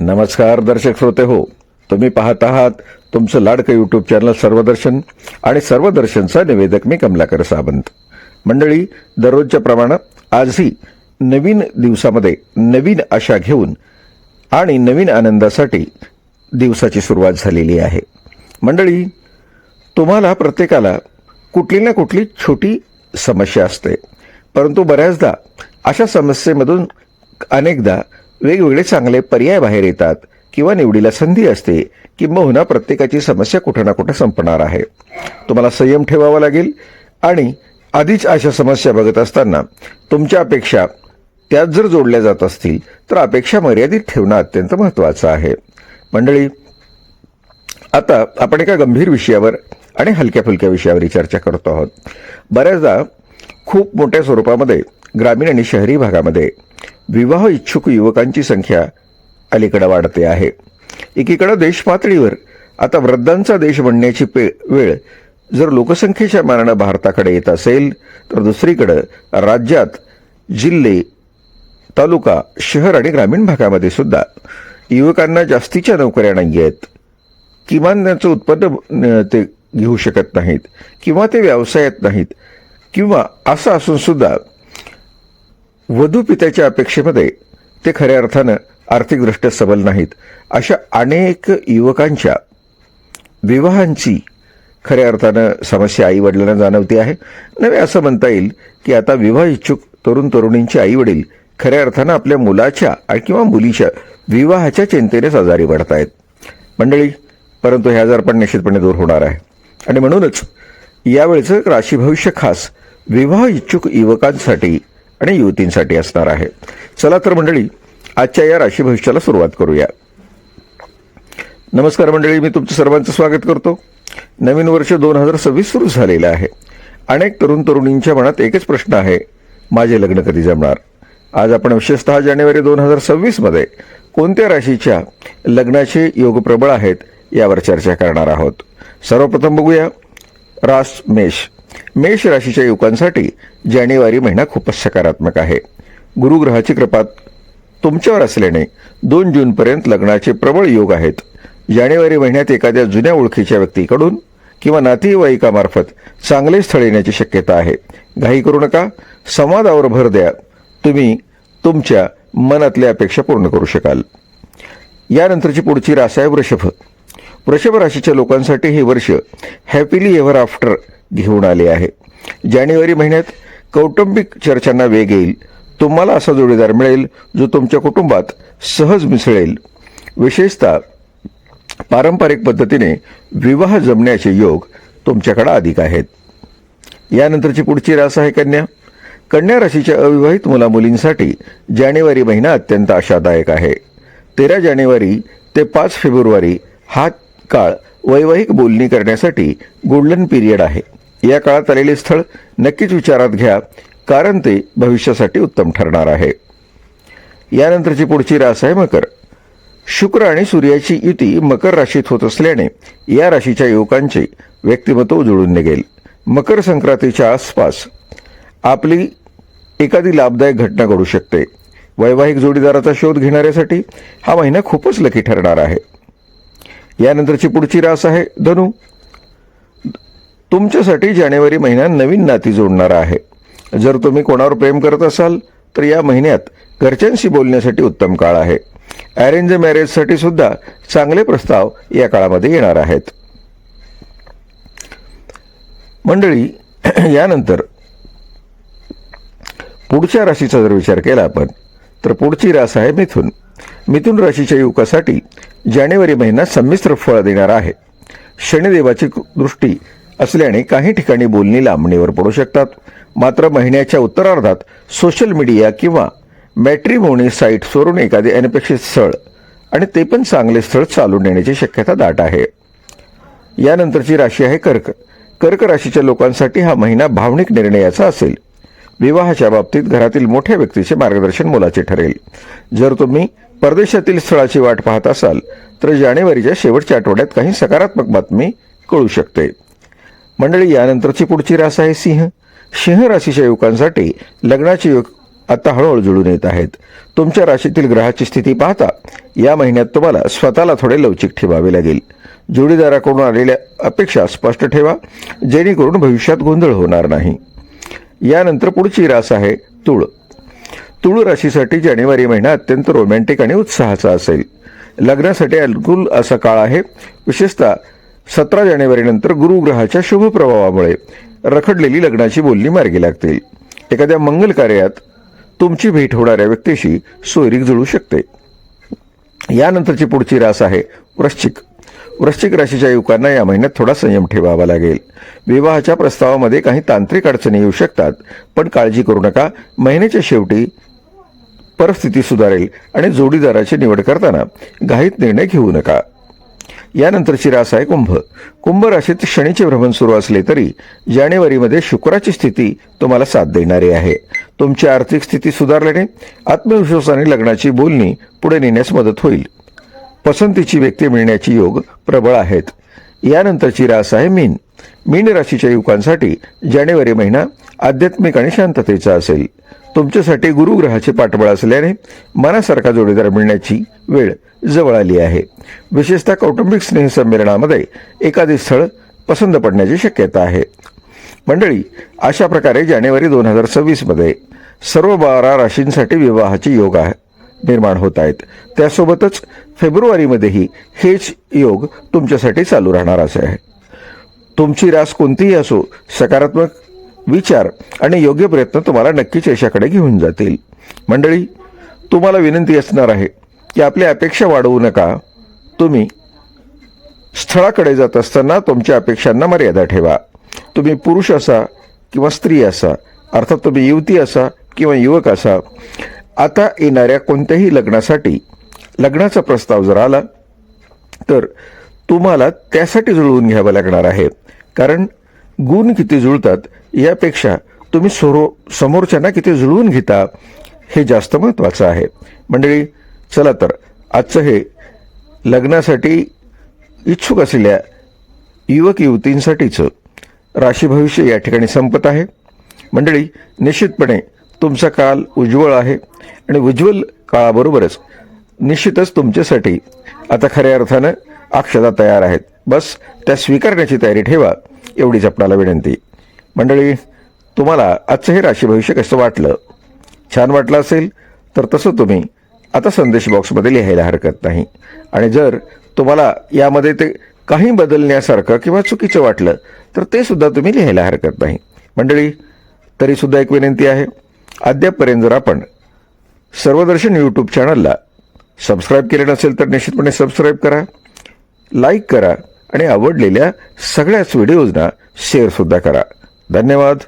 नमस्कार दर्शक श्रोते हो. तुम्ही पाहत आहात तुमचं लाडकं यूट्यूब चॅनल सर्वदर्शन आणि सर्वदर्शनचा निवेदक मी कमलाकर सावंत. मंडळी दररोजच्या प्रमाणे आजही नवीन दिवसामध्ये नवीन आशा घेऊन आणि नवीन आनंदासाठी दिवसाची सुरुवात झालेली आहे. मंडळी तुम्हाला प्रत्येकाला कुठली ना कुठली छोटी समस्या असते. परंतु बऱ्याचदा अशा समस्येमधून अनेकदा वेगवेगळे चांगले पर्याय बाहेर येतात किंवा निवडीला संधी असते किंबहुना प्रत्येकाची समस्या कुठं ना कुठं संपणार आहे. तुम्हाला संयम ठेवावा लागेल आणि आधीच अशा समस्या बघत असताना तुमच्या अपेक्षा त्यात जर जोडल्या जात असतील तर अपेक्षा मर्यादित ठेवणं अत्यंत महत्त्वाचं आहे. मंडळी आता आपण एका गंभीर विषयावर आणि हलक्या फुलक्या विषयावर चर्चा करतो आहोत. बऱ्याचदा खूप मोठ्या स्वरूपामध्ये ग्रामीण आणि शहरी भागामध्ये विवाह इच्छुक युवकांची संख्या अलीकडे वाढते आहे. एकीकडं देशपातळीवर आता वृद्धांचा देश बनण्याची पे वेळ जर लोकसंख्येच्या मानानं भारताकडे येत असेल तर दुसरीकडं राज्यात जिल्हे तालुका शहर आणि ग्रामीण भागामध्ये सुद्धा युवकांना जास्तीच्या नोकऱ्या नाही आहेत. किमान त्यांचं उत्पन्न ते घेऊ शकत नाहीत किंवा ते व्यवसायात नाहीत किंवा असं असून सुद्धा वधू पित्याच्या अपेक्षेमध्ये ते खऱ्या अर्थानं आर्थिकदृष्ट्या सबल नाहीत. अशा अनेक युवकांच्या विवाहांची खऱ्या अर्थानं समस्या आई वडिलांना जाणवते आहे. नव्हे असं म्हणता येईल की आता विवाह इच्छुक तरुण तरुणींचे आई वडील खऱ्या अर्थानं आपल्या मुलाच्या आणि किंवा मुलीच्या विवाहाच्या चिंतेनेच आजारी पडत आहेत मंडळी परंतु हे आजार पण निश्चितपणे दूर होणार आहे. आणि म्हणूनच यावेळचं राशी भविष्य खास विवाह इच्छुक युवकांसाठी आणि युवतींसाठी असणार आहे. चला तर मंडळी आजच्या या राशी भविष्याला सुरुवात करूया. नमस्कार मंडळी मी तुमचं सर्वांचं स्वागत करतो. नवीन वर्ष दोन हजार सव्वीस सुरू झालेलं आहे. अनेक तरुण तरुणींच्या मनात एकच प्रश्न आहे माझे लग्न कधी जमणार? आज आपण विशेषतः जानेवारी दोन हजार सव्वीसमध्ये कोणत्या राशीच्या लग्नाचे योग प्रबळ आहेत यावर चर्चा करणार आहोत. सर्वप्रथम बघूया रास मेष. मेष राशीच्या युवकांसाठी जानेवारी महिना खूपच सकारात्मक आहे. गुरुग्रहाची कृपा तुमच्यावर असल्याने दोन जूनपर्यंत लग्नाचे प्रबळ योग आहेत. जानेवारी महिन्यात एखाद्या जुन्या ओळखीच्या व्यक्तीकडून किंवा नातेवाईकामार्फत चांगले स्थळ येण्याची शक्यता आहे. घाई करू नका. संवादावर भर द्या. तुम्ही तुमच्या मनातल्या अपेक्षा पूर्ण करू शकाल. यानंतरची पुढची रासाय वृषभ वृषभ राशीच्या लोकांसाठी हे वर्ष हॅपीली एव्हर आफ्टर घेऊन आले आहे. जानेवारी महिन्यात कौटुंबिक चर्चांना वेग येईल. तुम्हाला असा जोडीदार मिळेल जो तुमच्या कुटुंबात सहज मिसळेल. विशेषतः पारंपरिक पद्धतीने विवाह जमण्याचे योग तुमच्याकडे अधिक आहेत. यानंतरची पुढची रास आहे कन्या. कन्या राशीच्या अविवाहित मुलामुलींसाठी जानेवारी महिना अत्यंत आशादायक आहे. तेरा जानेवारी ते पाच फेब्रुवारी हा काळ वैवाहिक बोलणी करण्यासाठी गोल्डन पिरियड आहे. या काळात आलेले स्थळ नक्कीच विचारात घ्या कारण ते भविष्यासाठी उत्तम ठरणार आहे. यानंतरची पुढची रास आहे मकर. शुक्र आणि सूर्याची युती मकर राशीत होत असल्याने या राशीच्या युवकांचे व्यक्तिमत्व जुळून निघेल. मकर संक्रांतीच्या आसपास आपली एखादी लाभदायक घटना घडू शकते. वैवाहिक जोडीदाराचा शोध घेणाऱ्यासाठी हा महिना खूपच लकी ठरणार आहे. यानंतरची पुढची रास आहे. धनु तुमच्यासाठी जानेवारी महिन्यात नवीन नाती जोडणारा आहे. जर तुम्ही कोणावर प्रेम करत असाल तर या महिन्यात घरच्यांशी बोलण्यासाठी उत्तम काळ आहे. अरेंज मॅरेजसाठी सुद्धा चांगले प्रस्ताव या काळामध्ये येणार आहेत. मंडळी यानंतर पुढच्या राशीचा जर विचार केला आपण तर पुढची रास आहे मिथुन. मिथुन राशीच्या युवकासाठी जानेवारी महिना संमिश्र फळ देणार आहे. शनिदेवाची दृष्टी असल्याने काही ठिकाणी बोलणी लांबणीवर पडू शकतात. मात्र महिन्याच्या उत्तरार्धात सोशल मीडिया किंवा मॅट्रिमोनी सोडून एखादे अनपेक्षित स्थळ आणि ते पण चांगले स्थळ चालून नेण्याची शक्यता दाट आहे. यानंतरची राशी आहे कर्क. कर्क राशीच्या लोकांसाठी हा महिना भावनिक निर्णयाचा असेल. विवाहाच्या बाबतीत घरातील मोठ्या व्यक्तीचे मार्गदर्शन मोलाचे ठरेल. जर तुम्ही परदेशातील स्थळाची वाट पाहत असाल तर जानेवारीच्या शेवटच्या आठवड्यात काही सकारात्मक बातमी कळू शकते. मंडळी यानंतरची पुढची रास आहे सिंह. सिंह राशीच्या युवकांसाठी लग्नाचे युग आता हळूहळू जुळून येत आहेत. तुमच्या राशीतील ग्रहाची स्थिती पाहता या महिन्यात तुम्हाला स्वतःला थोडे लवचिक ठेवावे लागेल. जोडीदाराकडून आलेल्या अपेक्षा स्पष्ट ठेवा जेणेकरून भविष्यात गोंधळ होणार नाही. यानंतर पुढची रास आहे तुळ. तुळ राशीसाठी जानेवारी महिना अत्यंत रोमॅन्टिक आणि उत्साहाचा असेल. लग्नासाठी अनुकूल असा काळ आहे. विशेषतः सतरा जानेवारीनंतर गुरुग्रहाच्या शुभ प्रभावामुळे रखडलेली लग्नाची बोलणी मार्गी लागतील. एखाद्या मंगल कार्यात तुमची भेट होणाऱ्या व्यक्तीशी सोयरीक जुळू शकते. यानंतरची पुढची रास आहे वृश्चिक. वृश्चिक राशीच्या युवकांना या महिन्यात थोडा संयम ठेवावा लागेल. विवाहाच्या प्रस्तावामध्ये काही तांत्रिक अडचणी येऊ शकतात पण काळजी करू नका. महिन्याच्या शेवटी परिस्थिती सुधारेल आणि जोडीदाराची निवड करताना घाईत निर्णय घेऊ नका. यानंतरची रास आहे कुंभ. कुंभ राशीत शनीचे भ्रमण सुरू असले तरी जानेवारीमध्ये शुक्राची स्थिती तुम्हाला साथ देणारी आहे. तुमची आर्थिक स्थिती सुधारल्याने आत्मविश्वासाने लग्नाची बोलणी पुढे नेण्यास मदत होईल. पसंतीची व्यक्ती मिळण्याची योग प्रबळ आहेत. यानंतरची रास आहे मीन. मीन राशीच्या युवकांसाठी जानेवारी महिना आध्यात्मिक आणि शांततेचा असेल. तुमच्यासाठी गुरुग्रहाचे पाठबळ असल्याने मनासारखा जोडीदार मिळण्याची वेळ जवळ आली आहे. विशेषतः कौटुंबिक स्नेहसंमेलनामध्ये एखादी स्थळ पसंत पडण्याची शक्यता आहे. मंडळी अशा प्रकारे जानेवारी दोन हजार सव्वीसमध्ये सर्व बारा राशींसाठी विवाहाचे योग आहे. निर्माण होत आहेत. त्यासोबतच फेब्रुवारीमध्येही हेच योग तुमच्यासाठी चालू राहणार असे आहे. तुमची रास कोणतीही असो सकारात्मक विचार आणि योग्य प्रयत्न तुम्हाला नक्कीच यशाकडे घेऊन जातील. मंडळी तुम्हाला विनंती असणार आहे की आपल्या अपेक्षा वाढवू नका. तुम्ही स्थळाकडे जात असताना तुमच्या अपेक्षांना मर्यादा ठेवा. तुम्ही पुरुष असा किंवा स्त्री असा अर्थात तुम्ही युवती असा किंवा युवक असा आता येणाऱ्या कोणत्याही लग्नासाठी लग्नाचा प्रस्ताव जर आला तर तुम्हाला त्यासाठी जुळवून घ्यावं लागणार आहे. कारण गुण किती जुळतात यापेक्षा तुम्ही सोरो समोरच्यांना किती जुळवून घेता हे जास्त महत्त्वाचं आहे. मंडळी चला तर आजचं हे लग्नासाठी इच्छुक असलेल्या युवक युवतींसाठीचं राशी भविष्य या ठिकाणी संपत आहे. मंडळी निश्चितपणे तुमचा काल उज्ज्वल आहे आणि उज्ज्वल काळाबरोबरच निश्चितच तुमच्यासाठी आता खऱ्या अर्थानं अक्षता तयार आहेत. बस त्या स्वीकारण्याची तयारी ठेवा एवढीच आपणाला विनंती. मंडळी तुम्हाला आजचं हे राशी भविष्य कसं वाटलं? छान वाटलं असेल तर तसं तुम्ही आता संदेश बॉक्समध्ये लिहायला हरकत नाही. आणि जर तुम्हाला यामध्ये ते काही बदलण्यासारखं किंवा चुकीचं वाटलं तर ते सुद्धा तुम्ही लिहायला हरकत नाही. मंडळी तरीसुद्धा एक विनंती आहे अद्यापपर्यंत जर आपण सर्वदर्शन यूट्यूब चॅनलला सबस्क्राईब केले नसेल तर निश्चितपणे सबस्क्राईब करा लाईक करा आणि आवडलेल्या सगळ्याच व्हिडिओजना शेअरसुद्धा करा. धन्यवाद.